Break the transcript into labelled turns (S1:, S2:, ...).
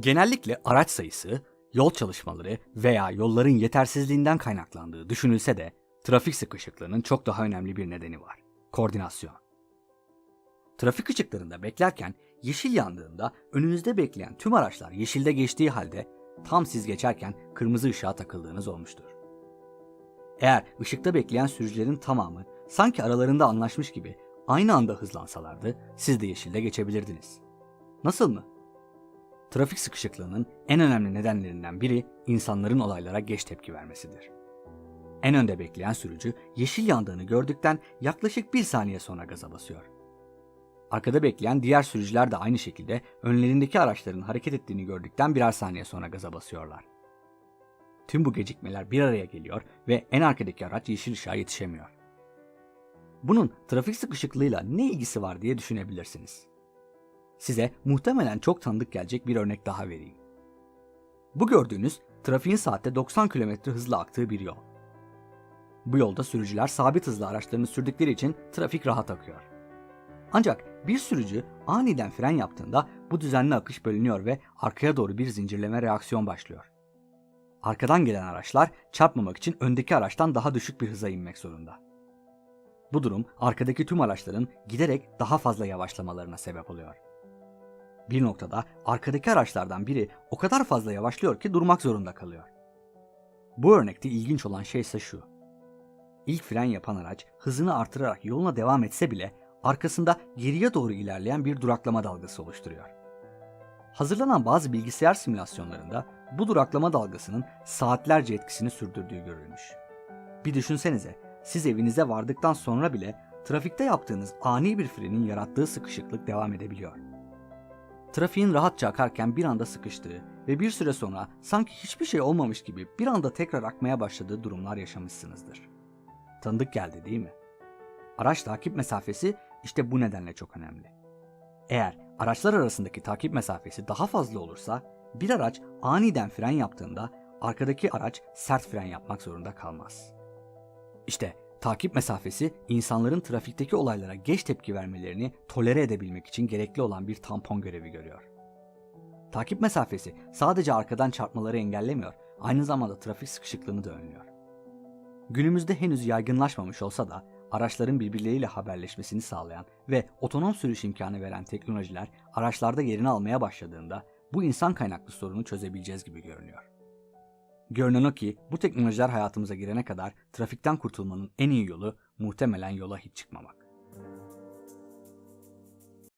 S1: Genellikle araç sayısı, yol çalışmaları veya yolların yetersizliğinden kaynaklandığı düşünülse de trafik sıkışıklığının çok daha önemli bir nedeni var. Koordinasyon. Trafik ışıklarında beklerken yeşil yandığında önünüzde bekleyen tüm araçlar yeşilde geçtiği halde tam siz geçerken kırmızı ışığa takıldığınız olmuştur. Eğer ışıkta bekleyen sürücülerin tamamı sanki aralarında anlaşmış gibi aynı anda hızlansalardı siz de yeşilde geçebilirdiniz. Nasıl mı? Trafik sıkışıklığının en önemli nedenlerinden biri insanların olaylara geç tepki vermesidir. En önde bekleyen sürücü yeşil yandığını gördükten yaklaşık bir saniye sonra gaza basıyor. Arkada bekleyen diğer sürücüler de aynı şekilde önlerindeki araçların hareket ettiğini gördükten birer saniye sonra gaza basıyorlar. Tüm bu gecikmeler bir araya geliyor ve en arkadaki araç yeşil ışığa yetişemiyor. Bunun trafik sıkışıklığıyla ne ilgisi var diye düşünebilirsiniz. Size muhtemelen çok tanıdık gelecek bir örnek daha vereyim. Bu gördüğünüz trafiğin saatte 90 km hızla aktığı bir yol. Bu yolda sürücüler sabit hızla araçlarını sürdükleri için trafik rahat akıyor. Ancak bir sürücü aniden fren yaptığında bu düzenli akış bölünüyor ve arkaya doğru bir zincirleme reaksiyon başlıyor. Arkadan gelen araçlar çarpmamak için öndeki araçtan daha düşük bir hıza inmek zorunda. Bu durum arkadaki tüm araçların giderek daha fazla yavaşlamalarına sebep oluyor. Bir noktada arkadaki araçlardan biri o kadar fazla yavaşlıyor ki durmak zorunda kalıyor. Bu örnekte ilginç olan şey ise şu. İlk fren yapan araç hızını artırarak yoluna devam etse bile arkasında geriye doğru ilerleyen bir duraklama dalgası oluşturuyor. Hazırlanan bazı bilgisayar simülasyonlarında bu duraklama dalgasının saatlerce etkisini sürdürdüğü görülmüş. Bir düşünsenize, siz evinize vardıktan sonra bile trafikte yaptığınız ani bir frenin yarattığı sıkışıklık devam edebiliyor. Trafiğin rahatça akarken bir anda sıkıştığı ve bir süre sonra sanki hiçbir şey olmamış gibi bir anda tekrar akmaya başladığı durumlar yaşamışsınızdır. Tanıdık geldi değil mi? Araç takip mesafesi işte bu nedenle çok önemli. Eğer araçlar arasındaki takip mesafesi daha fazla olursa bir araç aniden fren yaptığında arkadaki araç sert fren yapmak zorunda kalmaz. İşte takip mesafesi insanların trafikteki olaylara geç tepki vermelerini tolere edebilmek için gerekli olan bir tampon görevi görüyor. Takip mesafesi sadece arkadan çarpmaları engellemiyor, aynı zamanda trafik sıkışıklığını da önlüyor. Günümüzde henüz yaygınlaşmamış olsa da araçların birbirleriyle haberleşmesini sağlayan ve otonom sürüş imkanı veren teknolojiler araçlarda yerini almaya başladığında bu insan kaynaklı sorunu çözebileceğiz gibi görünüyor. Görünen o ki bu teknolojiler hayatımıza girene kadar trafikten kurtulmanın en iyi yolu muhtemelen yola hiç çıkmamak.